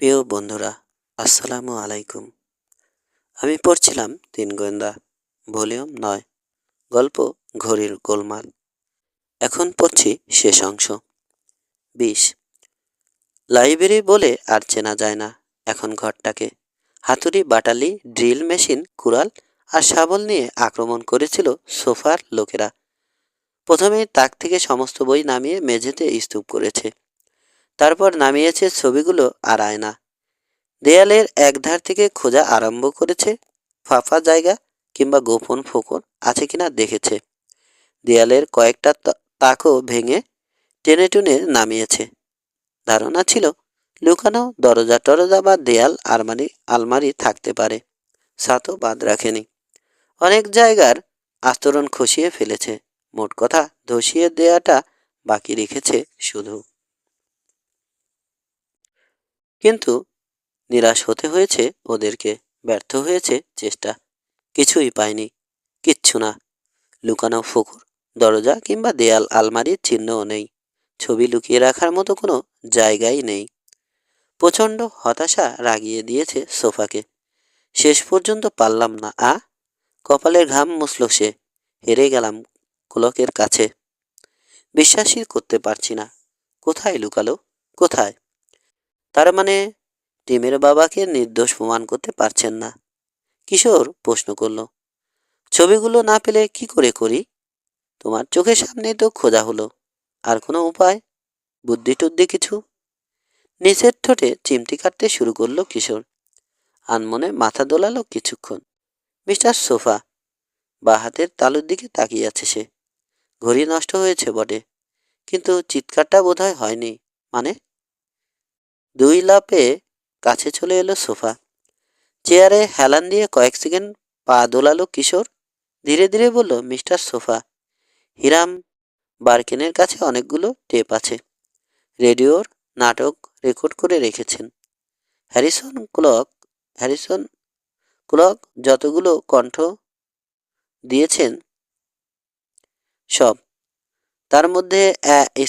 প্রিয় বন্ধুরা, আসসালামু আলাইকুম। আমি পড়ছিলাম তিন গোয়েন্দা, ভলিউম নয়, গল্প ঘড়ির গোলমাল। এখন পড়ছি শেষ অংশ, বিশ। লাইব্রেরি বলে আর চেনা যায় না এখন ঘরটাকে। হাতুড়ি, বাটালি, ড্রিল মেশিন, কুড়াল আর শাবল নিয়ে আক্রমণ করেছিল সোফার লোকেরা। প্রথমে তাক থেকে সমস্ত বই নামিয়ে মেঝেতে স্তূপ করেছে। তারপর নামিয়েছে ছবিগুলো আর আয়না। দেয়ালের একধার থেকে খোঁজা আরম্ভ করেছে। ফাঁপা জায়গা কিংবা গোপন ফোকর আছে কিনা দেখেছে। দেয়ালের কয়েকটা তাকও ভেঙে টেনে টুনে নামিয়েছে। ধারণা ছিল লুকানো দরজা টরজা বা দেয়াল আলমারি আলমারি থাকতে পারে। সাতও বাদ রাখেনি। অনেক জায়গার আস্তরণ খসিয়ে ফেলেছে। মোট কথা ধসিয়ে দেয়াটা বাকি রেখেছে শুধু। কিন্তু নিরাশ হতে হয়েছে, ওদেরকে ব্যর্থ হয়েছে চেষ্টা। কিছুই পায়নি, কিচ্ছু না। লুকানো ফুকুর, দরজা কিংবা দেয়াল আলমারির চিহ্নও নেই। ছবি লুকিয়ে রাখার মতো কোনো জায়গাই নেই। প্রচণ্ড হতাশা রাগিয়ে দিয়েছে সোফাকে। শেষ পর্যন্ত পারলাম না, আ? কপালের ঘাম মুছল সে, হেরে গেলাম কুলকের কাছে। বিশ্বাসই করতে পারছি না। কোথায় লুকালো? কোথায়? তার মানে টিমের বাবাকে নির্দোষ প্রমাণ করতে পারছেন না। কিশোর প্রশ্ন করল, ছবিগুলো না পেলে কি করে করি? তোমার চোখের সামনে তো খোঁজা হলো। আর কোনো উপায়? বুদ্ধি টুদ্ধি কিছু? নিচের ঠোঁটে চিমটি কাটতে শুরু করল কিশোর। আনমনে মাথা দোলালো কিছুক্ষণ। মিস্টার সোফা, বা হাতের তালুর দিকে তাকিয়ে আছে সে। ঘড়ি নষ্ট হয়েছে বটে, কিন্তু চিৎকারটা বোধহয় হয়নি। মানে দুই লাপে কাছে চলে এলো সোফা। চেয়ারে হেলান দিয়ে কয়েক সেকেন্ড পা দোলালো কিশোর। ধীরে ধীরে বলল, মিস্টার সোফা, হিরাম বার্কিনের কাছে অনেকগুলো টেপ আছে। রেডিওর নাটক রেকর্ড করে রেখেছেন। হ্যারিসন ক্লক হ্যারিসন ক্লক যতগুলো কণ্ঠ দিয়েছেন সব, তার মধ্যে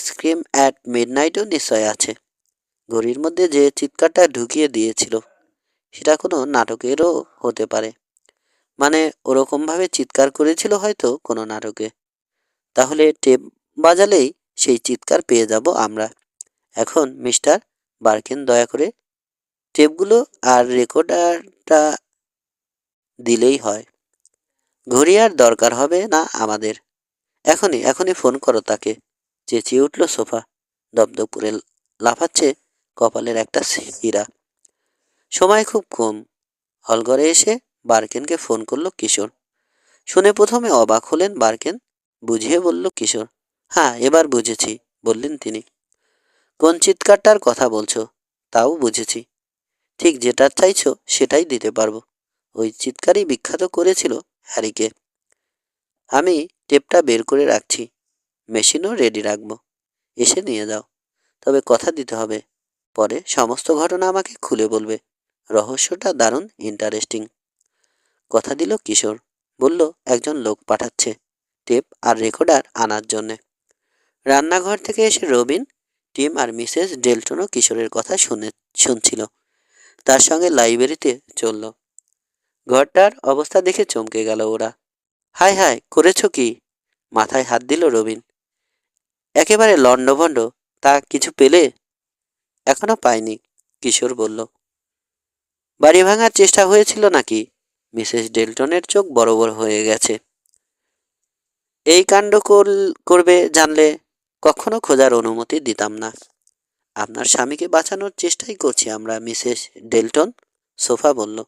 স্ক্রিম অ্যাট মিডনাইটও নিশ্চয় আছে। ঘড়ির মধ্যে যে চিৎকারটা ঢুকিয়ে দিয়েছিল, সেটা কোনো নাটকেরও হতে পারে। মানে ওরকমভাবে চিৎকার করেছিল হয়তো কোনো নাটকে। তাহলে টেপ বাজালেই সেই চিৎকার পেয়ে যাব আমরা। এখন মিস্টার বার্কেন, দয়া করে টেপগুলো আর রেকর্ডারটা দিলেই হয়। ঘড়ি আর দরকার হবে না আমাদের। এখনই এখনই ফোন করো তাকে। চেঁচিয়ে উঠল সোফা। দপদপ করে লাফাচ্ছে কপালের একটা হীরা সময় খুব কম। হলঘরে এসে বার্কেনকে ফোন করল কিশোর। শুনে প্রথমে অবাক হলেন বার্কেন, বুঝিয়ে বলল, কিশোর হ্যাঁ এবার বুঝেছি, বললেন তিনি। কোন চিৎকারটার কথা বলছো? তাও বুঝেছি। ঠিক যেটা চাইছো, সেটাই দিতে পারব। ওই চিৎকারই বিখ্যাত করেছিল হ্যারিকে। আমি টেপটা বের করে রাখছি। মেশিনও রেডি রাখব। এসে নিয়ে যাও। তবে কথা দিতে হবে। পরে সমস্ত ঘটনা আমাকে খুলে বলবে। রহস্যটা দারুণ ইন্টারেস্টিং কথা দিল কিশোর। বলল, একজন লোক পাঠাচ্ছে টেপ আর রেকর্ডার আনার জন্যে। রান্নাঘর থেকে এসে রবিন, টিম আর মিসেস ডেলটনও কিশোরের কথা শুনে, শুনছিল। তার সঙ্গে লাইব্রেরিতে চলল। ঘরটার অবস্থা দেখে চমকে গেল ওরা। হায় হায় করেছ কি? মাথায় হাত দিল রবিন। একেবারে লণ্ডভণ্ড। তা কিছু পেলে? এখনও পাইনি, কিশোর বলল। বাড়ি ভাঙার চেষ্টা হয়েছিল নাকি? মিসেস ডেলটনের চোখ বড় বড় হয়ে গেছে। এই কাণ্ড করবে জানলে কখনো খোঁজার অনুমতি দিতাম না। আপনার স্বামীকে বাঁচানোর চেষ্টাই করছি আমরা, মিসেস ডেলটন, সোফা বলল।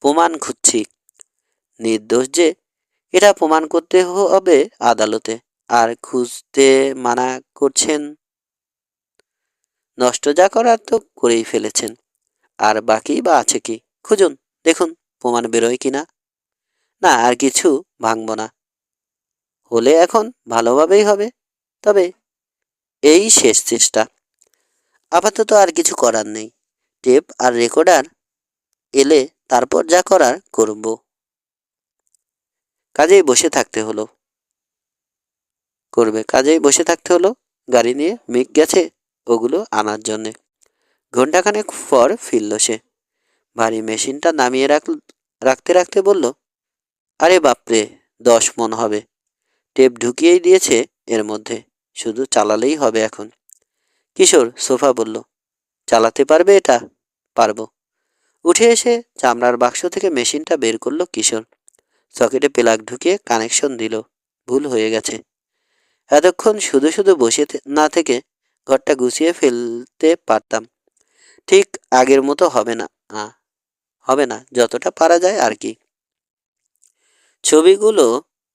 প্রমাণ খুঁজছি। নির্দোষ যে, এটা প্রমাণ করতে হবে আদালতে। আর খুঁজতে মানা করছেন নষ্ট যা করার তো করেই ফেলেছেন। আর বাকি বা আছে কি? খুঁজুন, দেখুন, প্রমাণ বেরোয় কিনা না? না, আর কিছু ভাঙব না। হলে এখন ভালোভাবেই হবে। তবে এই শেষ চেষ্টা। আপাতত আর কিছু করার নেই। টেপ আর রেকর্ডার এলে তারপর যা করার করব। কাজেই বসে থাকতে হলো। করবে, কাজেই বসে থাকতে হলো। গাড়ি নিয়ে মেঘ গেছে। ওগুলো আনার জন্যে। ঘন্টাখানেক পর ফিরল সে। ভারী মেশিনটা নামিয়ে রাখ, রাখতে রাখতে বলল, আরে বাপরে, দশ মন হবে। টেপ ঢুকিয়েই দিয়েছে এর মধ্যে। শুধু চালালেই হবে এখন। কিশোর সোফা বলল, চালাতে পারবে এটা? পারব। উঠে এসে চামড়ার বাক্স থেকে মেশিনটা বের করল কিশোর। সকেটে প্লাগ ঢুকিয়ে কানেকশন দিল। ভুল হয়ে গেছে। এতক্ষণ শুধু শুধু বসে না থেকে ঘরটা গুছিয়ে ফেলতে পারতাম। ঠিক আগের মতো হবে না হবে না, যতটা পারা যায় আর কি। ছবিগুলো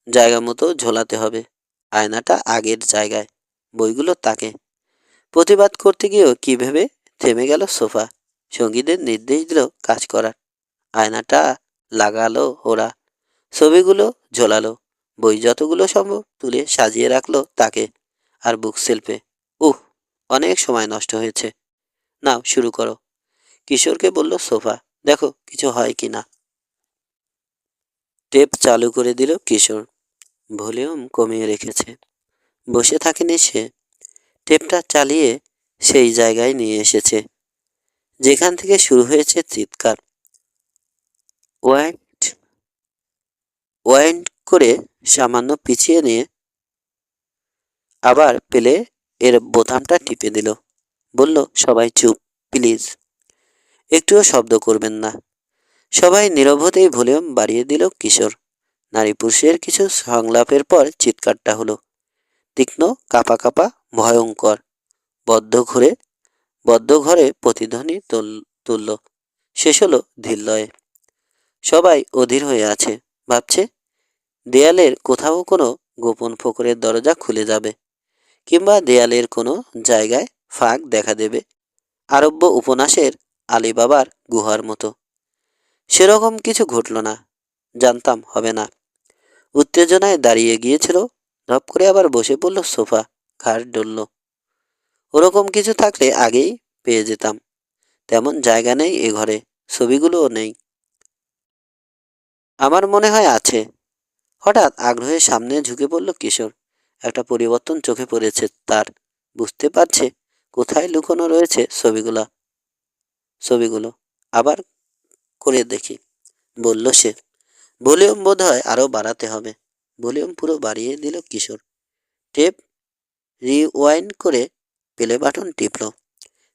জায়গা মতো ঝোলাতে হবে, আয়নাটা আগের জায়গায়, বইগুলো তাকে। প্রতিবাদ করতে গিয়েও কি ভেবে থেমে গেল সোফা, সঙ্গীদের নির্দেশ দিল কাজ করার। আয়নাটা লাগালো ওরা, ছবিগুলো ঝোলালো, বই যতগুলো সম্ভব তুলে সাজিয়ে রাখল তাকে, আর বুক উহ অনেক সময় নষ্ট হয়েছে। নাও, শুরু করো। কিশোরকে বলল, সোফা, দেখো কিছু হয় কি না। টেপ চালু করে দিল কিশোর। ভলিউম কমিয়ে রেখেছে। বসে থাকেনি সে। টেপটা চালিয়ে সেই জায়গায় নিয়ে এসেছে। যেখান থেকে শুরু হয়েছে চিৎকার। ওয়াইন্ড ওয়াইন্ড করে সামান্য পিছিয়ে নিয়ে আবার পেলে এর বোতামটা টিপে দিল। বলল, সবাই চুপ, প্লিজ। একটুও শব্দ করবেন না। সবাই নীরব হতেই ভলিউম বাড়িয়ে দিল কিশোর। নারী পুরুষের কিছু সংলাপের পর চিৎকারটা হলো। তীক্ষ্ণ, কাপা কাপা, ভয়ঙ্কর। বদ্ধ ঘরে বদ্ধ ঘরে প্রতিধ্বনি তুল- তুলল। শেষ হলো ধীরলয়ে সবাই অধীর হয়ে আছে। ভাবছে, দেয়ালের কোথাও কোনো গোপন ফকরের দরজা খুলে যাবে। কিংবা দেয়ালের কোনো জায়গায় ফাঁক দেখা দেবে। আরব্য উপন্যাসের আলিবাবার গুহার মতো। সেরকম কিছু ঘটল না, জানতাম হবে না। উত্তেজনায় দাঁড়িয়ে গিয়েছিল, ধপ করে আবার বসে পড়ল সোফা, ঘাড় ডলল। ওরকম কিছু থাকলে আগেই পেয়ে যেতাম। তেমন জায়গা নেই এ ঘরে, ছবিগুলোও নেই। আমার মনে হয় আছে। হঠাৎ আগ্রহের সামনে ঝুঁকে পড়ল কিশোর। একটা পরিবর্তন চোখে পড়েছে। তার বুঝতে পারছে কোথায় লুকোনো রয়েছে ছবিগুলা। ছবিগুলো আবার করে দেখি। বলল সে, ভলিউম বোধ হয় আরও বাড়াতে হবে। ভলিউম পুরো বাড়িয়ে দিল কিশোর। টেপ রিওয়াইন্ড করে প্লে বাটন টিপল।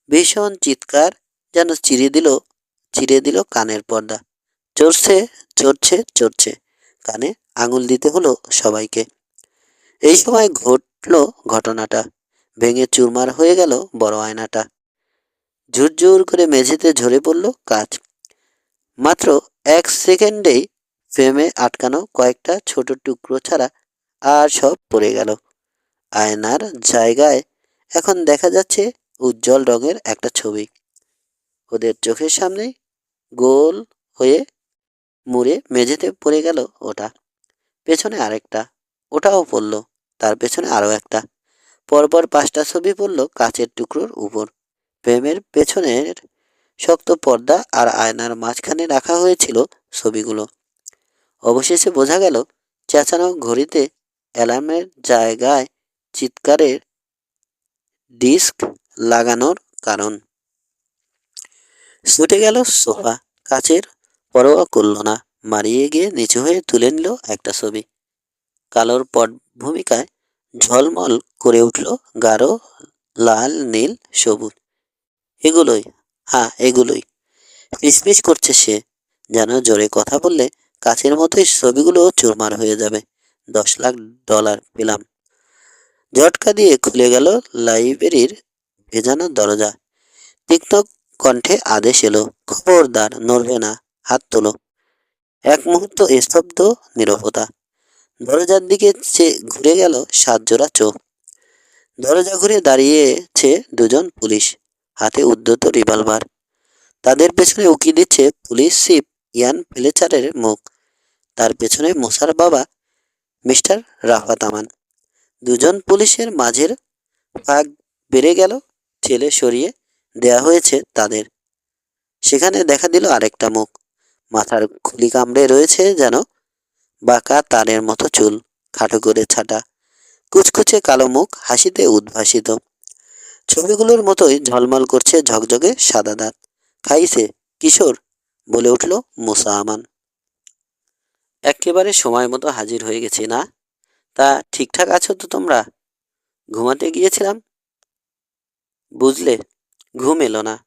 ভীষণ চিৎকার যেন চিরে দিল চিরে দিল কানের পর্দা। চড়ছে চড়ছে চড়ছে। কানে আঙুল দিতে হলো সবাইকে। এই সময় ঘটলো ঘটনাটা। ভেঙে চুরমার হয়ে গেল বড় আয়নাটা। ঝুরঝুর করে মেঝেতে ঝরে পড়ল কাচ মাত্র এক সেকেন্ডেই ফ্রেমে আটকানো কয়েকটা ছোট টুকরো ছাড়া আর সব পড়ে গেল। আয়নার জায়গায় এখন দেখা যাচ্ছে উজ্জ্বল রঙের একটা ছবি। ওদের চোখের সামনে গোল হয়ে মুড়ে মেঝেতে পড়ে গেল ওটা। পেছনে আরেকটা। ওটাও পড়ল তার পেছনে আরও একটা। পরপর পাঁচটা ছবি পড়ল কাচের টুকরোর উপর। প্রেমের পেছনের শক্ত পর্দা আর আয়নার মাঝখানে রাখা হয়েছিল ছবিগুলো। অবশেষে বোঝা গেল, চেঁচানো ঘড়িতে অ্যালার্মের জায়গায় চিৎকারের ডিস্ক লাগানোর কারণ। ছুটে গেল সোফা, কাচের পরোয়া করল না। মারিয়ে গিয়ে নিচু হয়ে তুলে নিল একটা ছবি। কালোর পট ভূমিকায় ঝলমল করে উঠল গাঢ়, লাল, নীল, সবুজ। এগুলোই হ্যাঁ এগুলোই। ফিসফিস করছে সে, যেন জোরে কথা বললে কাছের মতোই ছবিগুলো চুরমার হয়ে যাবে। দশ লাখ ডলার পেলাম। ঝটকা দিয়ে খুলে গেল লাইব্রেরির ভেজানো দরজা। তীক্ষ্ণ কণ্ঠে আদেশ এলো, খবরদার, নড়বে না, হাত তোলো। এক মুহূর্ত স্তব্ধ নীরবতা। দরজার দিকে চেয়ে ঘুরে গেল সাত জোড়া চোখ। দরজা ঘুরে দাঁড়িয়েছে দুজন পুলিশ, হাতে উদ্যত রিভলভার। তাদের পেছনে উকি দিচ্ছে পুলিশ চিফ ইয়ান ফেলেচারের মুখ। তার পেছনে মোসার বাবা, মিস্টার রাফাত আমান। দুজন পুলিশের মাঝের ফাঁক বেড়ে গেল, ঠেলে সরিয়ে দেয়া হয়েছে তাদের। সেখানে দেখা দিল আরেকটা মুখ। মাথার খুলি কামড়ে রয়েছে যেন বাঁকা তারের মতো চুল, খাটো করে ছাটা, কুচকুচে কালো মুখ, হাসিতে উদ্ভাসিত। ছবিগুলোর মতোই ঝলমল করছে ঝকঝকে সাদা দাঁত। খাইছে কিশোর, বলে উঠল মুসা আমান। একেবারে সময় মতো হাজির হয়ে গেছি না? তা ঠিকঠাক আছো তো তোমরা? ঘুমাতে গিয়েছিলাম? বুঝলে, ঘুম এলো না।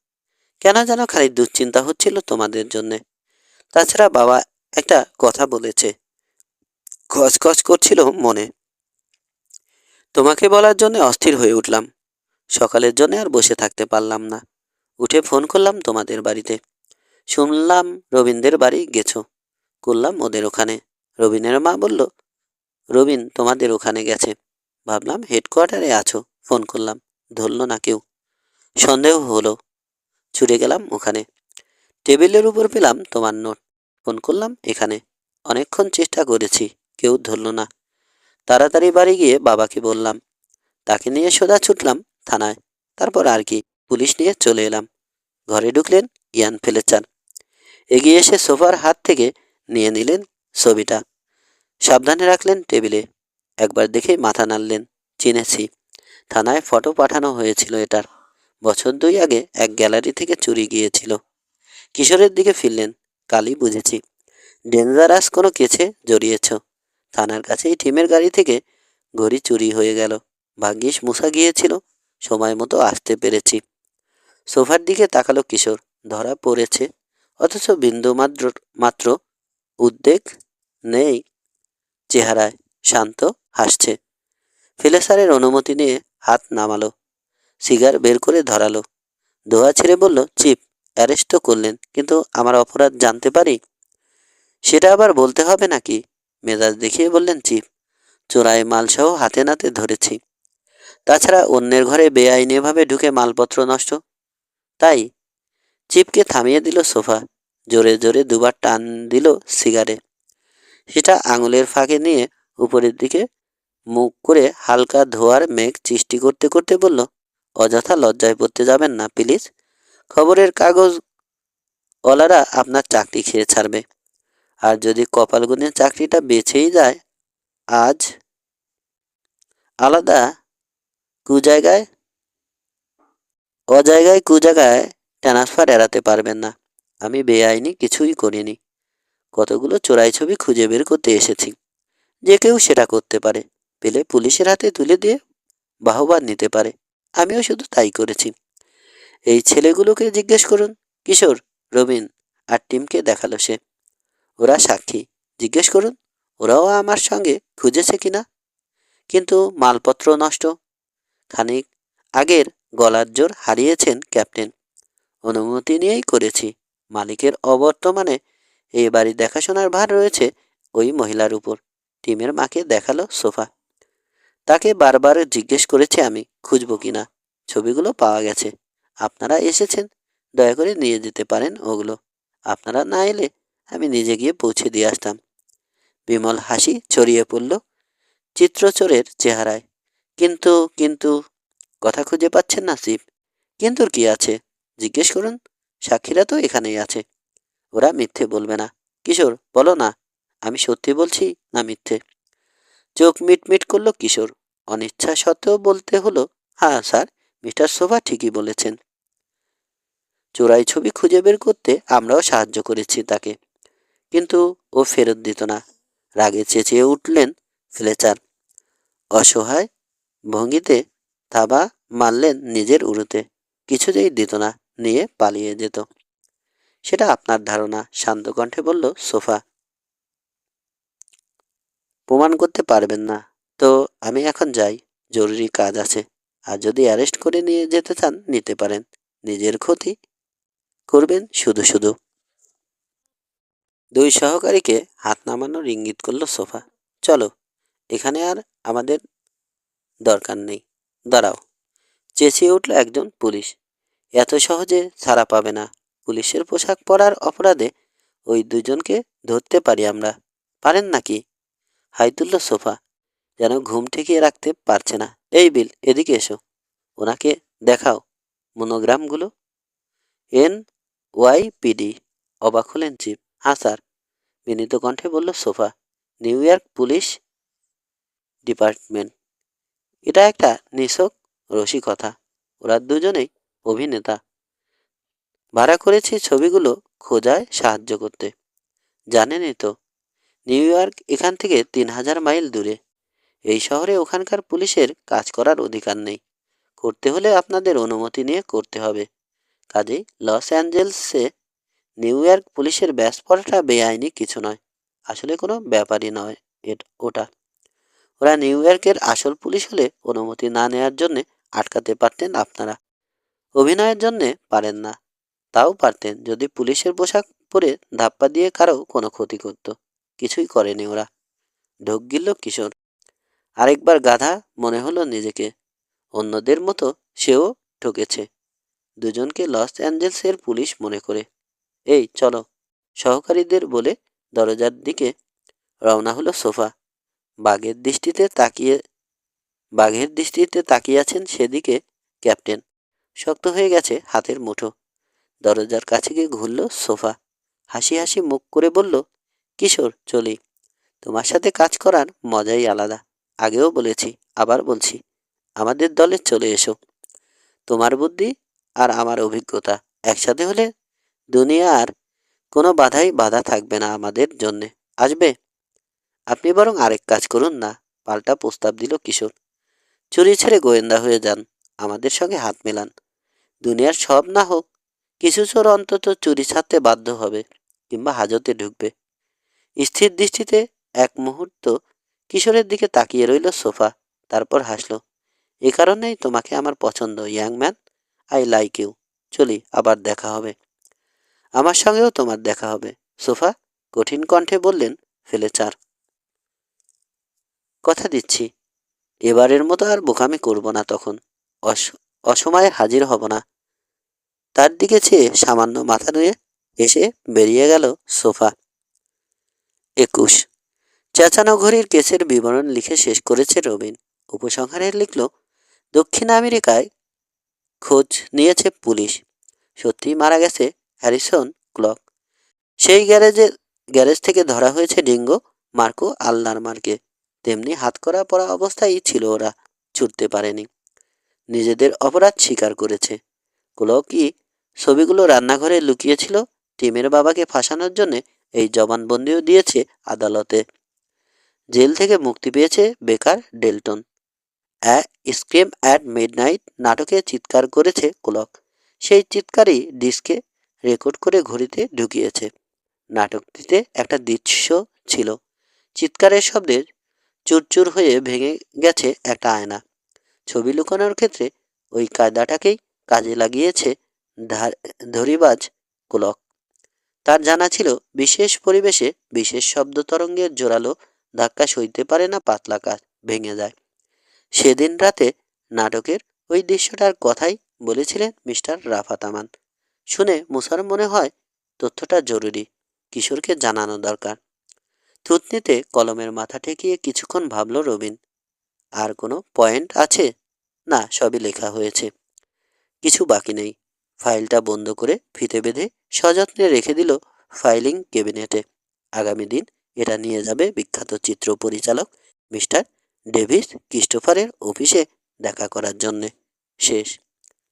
কেন যেন খালি দুশ্চিন্তা হচ্ছিল তোমাদের জন্যে। তাছাড়া বাবা একটা কথা বলেছে। খচখচ করছিল মনে। তোমাকে বলার জন্য অস্থির হয়ে উঠলাম। সকালের জন্য আর বসে থাকতে পারলাম না। উঠে ফোন করলাম তোমাদের বাড়িতে। শুনলাম রবীন্দ্রের বাড়ি গেছো। করলাম ওদের ওখানে। রবিনের মা বলল, রবিন, তোমাদের ওখানে গেছে। ভাবলাম হেডকোয়ার্টারে আছো। ফোন করলাম। ধরল না কেউ। সন্দেহ হলো। ছুটে গেলাম ওখানে। টেবিলের উপর পেলাম তোমার নোট। ফোন করলাম এখানে। অনেকক্ষণ চেষ্টা করেছি। কেউ ধরল না। তাড়াতাড়ি বাড়ি গিয়ে বাবাকে বললাম, তাকে নিয়ে সোজা ছুটলাম থানায়। তারপর আর কি, পুলিশ নিয়ে চলে এলাম। ঘরে ঢুকলেন ইয়ান ফেলেচার। এগিয়ে এসে সোফার হাত থেকে নিয়ে নিলেন ছবিটা। সাবধানে রাখলেন টেবিলে। একবার দেখে মাথা নাড়লেন, চিনেছি। থানায় ফটো পাঠানো হয়েছিল এটার। বছর দুই আগে এক গ্যালারি থেকে চুরি গিয়েছিল। কিশোরের দিকে ফিরলেন, কালই বুঝেছি। ডেঞ্জারাস কোনো কেছে জড়িয়েছ। থানার কাছেই টিমের গাড়ি থেকে ঘড়ি চুরি হয়ে গেল। ভাগ্যিস মুসা গিয়েছিল, সময় মতো আসতে পেরেছি। সোফার দিকে তাকালো কিশোর, ধরা পড়েছে। অথচ বিন্দু মাত্র মাত্র উদ্বেগ নেই। চেহারায় শান্ত, হাসছে। ফিলেসারের অনুমতি নিয়ে হাত নামালো, সিগার বের করে ধরালো। দোয়া ছেড়ে বলল চিপ অ্যারেস্ট তো করলেন, কিন্তু আমার অপরাধ জানতে পারি? সেটা আবার বলতে হবে নাকি? মেজাজ দেখিয়ে বললেন চিপ চোরাই মালসহ হাতে নাতে ধরেছি। তাছাড়া অন্যের ঘরে বেআইনিভাবে ঢুকে মালপত্র নষ্ট। তাই? চিপকে থামিয়ে দিল সোফা, জোরে জোরে দুবার টান দিল সিগারে। সেটা আঙুলের ফাঁকে নিয়ে উপরের দিকে মুখ করে হালকা ধোয়ার মেঘ সৃষ্টি করতে করতে বলল, অযথা লজ্জায় পড়তে যাবেন না, প্লিজ। খবরের কাগজ ওলারা আপনার চাকরি খেয়ে ছাড়বে। আর যদি কপাল চাকরিটা বেছেই যায়, আজ আলাদা কু জায়গায়, অজায়গায় কু জায়গায় ট্রান্সফার এড়াতে পারবেন না। আমি বেআইনি কিছুই করিনি। কতগুলো চোরাই ছবি খুঁজে বের করতে এসেছি। যে কেউ সেটা করতে পারে। পেলে পুলিশের হাতে তুলে দিয়ে বাহবা নিতে পারে। আমিও শুধু তাই করেছি। এই ছেলেগুলোকে জিজ্ঞেস করুন, কিশোর, রবিন আর টিমকে দেখাল সে। ওরা সাক্ষী। জিজ্ঞেস করুন, ওরাও আমার সঙ্গে খুঁজেছে কিনা? কিন্তু মালপত্র নষ্ট। খানিক আগের গলার জোর হারিয়েছেন ক্যাপ্টেন। অনুমতি নিয়েই করেছি। মালিকের অবর্তমানে এই বাড়ি দেখাশোনার ভার রয়েছে ওই মহিলার উপর। টিমের মাকে দেখাল সোফা। তাকে বারবার জিজ্ঞেস করেছি আমি, খুঁজবো কিনা? ছবিগুলো পাওয়া গেছে। আপনারা এসেছেন। দয়া করে নিয়ে যেতে পারেন ওগুলো। আপনারা না এলে আমি নিজে গিয়ে পৌঁছে দিয়ে আসতাম। বিমল হাসি ছড়িয়ে পড়ল চিত্রচোরের চেহারায়। কিন্তু কিন্তু, কথা খুঁজে পাচ্ছেন না শিব কিন্তু কি আছে? জিজ্ঞেস করুন। সাক্ষীরা তো এখানেই আছে। ওরা মিথ্যে বলবে না। কিশোর, বলো না। আমি সত্যি বলছি না মিথ্যে? চোখ মিটমিট করল কিশোর। অনিচ্ছা সত্ত্বেও বলতে হলো হ্যাঁ স্যার, মিস্টার শোভা ঠিকই বলেছেন। চোরাই ছবি খুঁজে বের করতে আমরাও সাহায্য করেছি তাকে। কিন্তু ও ফেরত দিত না। রাগে চেঁচিয়ে উঠলেন ফ্লেচার। অসহায় ভঙ্গিতে থাবা মারলেন নিজের উড়ুতে কিছুতেই দিত না, নিয়ে পালিয়ে যেত। সেটা আপনার ধারণা, শান্ত কণ্ঠে বলল, সোফা। প্রমাণ করতে পারবেন না। তো আমি এখন যাই, জরুরি কাজ আছে। আর যদি অ্যারেস্ট করে নিয়ে যেতে চান, নিতে পারেন। নিজের ক্ষতি করবেন শুধু শুধু। দুই সহকারীকে হাত নামানোর ইঙ্গিত করল সোফা। চলো, এখানে আর আমাদের দরকার নেই। দাঁড়াও। চেঁচিয়ে উঠল একজন পুলিশ। এত সহজে ছাড়া পাবে না। পুলিশের পোশাক পরার অপরাধে ওই দুজনকে ধরতে পারি আমরা। পারেন নাকি? হাই তুলল সোফা। যেন ঘুম ঠেকিয়ে রাখতে পারছে না। এই বিল, এদিকে এসো। ওনাকে দেখাও মনোগ্রামগুলো। এন ওয়াই পিডি অবাক হলেন চিফ হ্যাঁ স্যার। বিনীত কণ্ঠে বলল, সোফা, নিউ ইয়র্ক পুলিশ ডিপার্টমেন্ট। এটা একটা নিছক রসিকতা ওরা দুজনেই অভিনেতা। ভাড়া করেছি ছবিগুলো খোঁজায় সাহায্য করতে। জানেনই তো, নিউ ইয়র্ক এখান থেকে তিন হাজার মাইল দূরে। এই শহরে ওখানকার পুলিশের কাজ করার অধিকার নেই। করতে হলে আপনাদের অনুমতি নিয়ে করতে হবে। কাজেই লস অ্যাঞ্জেলসে নিউ ইয়র্ক পুলিশের ব্যাস পড়াটা বেআইনি কিছু নয়। আসলে কোনো ব্যাপারই নয় ওটা। ওরা নিউ ইয়র্কের আসল পুলিশ হলে অনুমতি না নেওয়ার জন্যে আটকাতে পারতেন আপনারা। অভিনয়ের জন্যে পারেন না। তাও পারতেন যদি পুলিশের পোশাক পরে ধাপ্পা দিয়ে কারও কোনো ক্ষতি করত। কিছুই করেনি ওরা। ঢোক গিলল কিশোর। আরেকবার গাধা মনে হলো নিজেকে। অন্যদের মতো সেও ঠকেছে। দুজনকে লস অ্যাঞ্জেলসের পুলিশ মনে করে। এই, চলো। সহকারীদের বলে দরজার দিকে রওনা হলো সোফা। বাঘের দৃষ্টিতে তাকিয়ে, বাঘের দৃষ্টিতে তাকিয়ে আছেন সেদিকে ক্যাপ্টেন। শক্ত হয়ে গেছে হাতের মুঠো। দরজার কাছে গিয়ে ঘুরল সোফা। হাসি হাসি মুখ করে বলল, কিশোর, চলি। তোমার সাথে কাজ করার মজাই আলাদা। আগেও বলেছি, আবার বলছি। আমাদের দলে চলে এসো। তোমার বুদ্ধি আর আমার অভিজ্ঞতা একসাথে হলে দুনিয়ার কোনো বাধাই বাধা থাকবে না আমাদের জন্যে। আসবে? আপনি বরং আরেক কাজ করুন না, পাল্টা প্রস্তাব দিল কিশোর। চুরি ছেড়ে গোয়েন্দা হয়ে যান, আমাদের সঙ্গে হাত মেলান। দুনিয়ার সব না হোক, কিছু চোর অন্তত চুরি ছাড়তে বাধ্য হবে কিংবা হাজতে ঢুকবে। স্থির দৃষ্টিতে এক মুহূর্ত কিশোরের দিকে তাকিয়ে রইল সোফা, তারপর হাসলো, এ কারণেই তোমাকে আমার পছন্দ, young man. I like you. চলি, আবার দেখা হবে। আমার সঙ্গেও তোমার দেখা হবে। সোফা কঠিন কণ্ঠে বললেন ফেলেচার কথা দিচ্ছি। এবারের মতো আর বোকামি করব না তখন। অস- অসময়ে হাজির হব না। তার দিকে চেয়ে সামান্য মাথা নুয়ে এসে বেরিয়ে গেল সোফা। একুশ। চেঁচানো ঘড়ির কেসের বিবরণ লিখে শেষ করেছে রবিন। উপসংহারে লিখল, দক্ষিণ আমেরিকায় খোঁজ নিয়েছে পুলিশ। সত্যিই মারা গেছে হ্যারিসন ক্লক। সেই গ্যারেজে, গ্যারেজ থেকে ধরা হয়েছে ডিঙ্গো, মার্কো আল্লার মার্কে তেমনি হাতকড়া পরা অবস্থায় ছিল ওরা, ছুটতে পারেনি। নিজেদের অপরাধ স্বীকার করেছে। ক্লকই ছবিগুলো রান্নাঘরে লুকিয়েছিল, টিমের বাবাকে ফাঁসানোর জন্য এই জবানবন্দিও দিয়েছে আদালতে। জেল থেকে মুক্তি পেয়েছে Baker Delton. A scream at midnight নাটকে চিৎকার করেছে ক্লক। সেই চিৎকারই ডিস্কে রেকর্ড করে ঘড়িতে ঢুকিয়েছে। নাটকটিতে একটা দৃশ্য ছিল। চিৎকারের শব্দে চুরচুর হয়ে ভেঙে গেছে একটা আয়না। ছবি লুকানোর ক্ষেত্রে ওই কায়দাটাকেই কাজে লাগিয়েছে ধরিবাজ ক্লক। তার জানা ছিল, বিশেষ পরিবেশে বিশেষ শব্দ তরঙ্গের জোরালো ধাক্কা সইতে পারে না পাতলা কাজ ভেঙে যায়। সেদিন রাতে নাটকের ওই দৃশ্যটার কথাই বলেছিলেন মিস্টার রাফাত আমান। শুনে মুসার মনে হয় তথ্যটা জরুরি, কিশোরকে জানানো দরকার। থুতনিতে কলমের মাথা ঠেকিয়ে কিছুক্ষণ ভাবল রবিন, আর কোনো পয়েন্ট আছে? না, সবই লেখা হয়েছে। কিছু বাকি নেই। ফাইলটা বন্ধ করে ফিতে বেঁধে সযত্নে রেখে দিল ফাইলিং ক্যাবিনেটে। আগামী দিন এটা নিয়ে যাবে বিখ্যাত চিত্র পরিচালক মিস্টার ডেভিস ক্রিস্টোফারের অফিসে দেখা করার জন্যে। শেষ।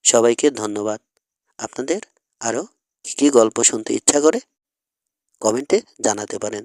সবাইকে ধন্যবাদ। আপনাদের আরও কী কী গল্প শুনতে ইচ্ছা করে কমেন্টে জানাতে পারেন।